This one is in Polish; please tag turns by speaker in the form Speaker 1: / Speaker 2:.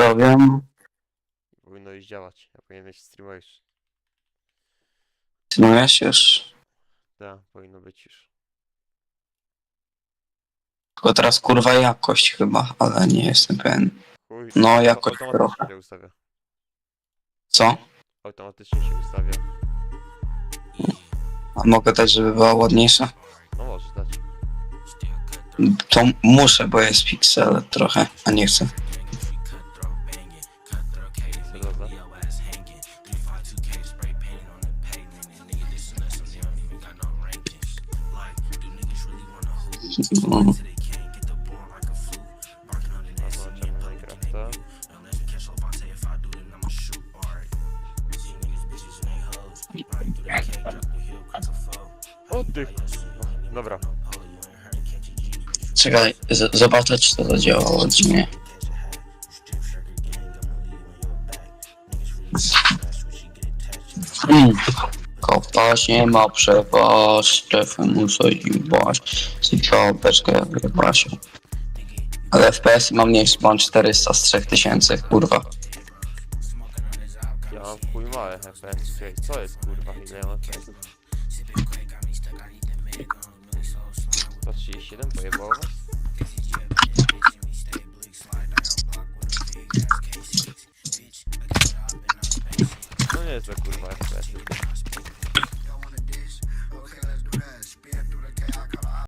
Speaker 1: dowiem.
Speaker 2: Powinno iść działać. Ja powinienem mieć streama już.
Speaker 1: Streamujesz już?
Speaker 2: Tak, powinno być już.
Speaker 1: Tylko teraz kurwa jakość chyba, ale nie jestem pewien.
Speaker 2: Chuj,
Speaker 1: No,
Speaker 2: auto-
Speaker 1: jakoś
Speaker 2: automatycznie
Speaker 1: trochę.
Speaker 2: się ustawia.
Speaker 1: Co?
Speaker 2: Automatycznie się ustawia.
Speaker 1: A mogę dać, żeby była ładniejsza?
Speaker 2: No możesz dać.
Speaker 1: To muszę, bo jest piksel trochę, a nie chcę. No.
Speaker 2: Ty! Dobra.
Speaker 1: Czekaj, z- zobaczę czy to zadziałało, czy nie. Hmm. Kopać nie ma przepaść, strefy muszę jebać, tylko beczkę wyjebać. Ale FPS mam mniejszy, mam 400 z 3000, kurwa.
Speaker 2: Ja mam w chuj małe FPS. Co jest kurwa? Ile ja mam FPS? 137 pojebało was? No nie jest za kurwa FPS.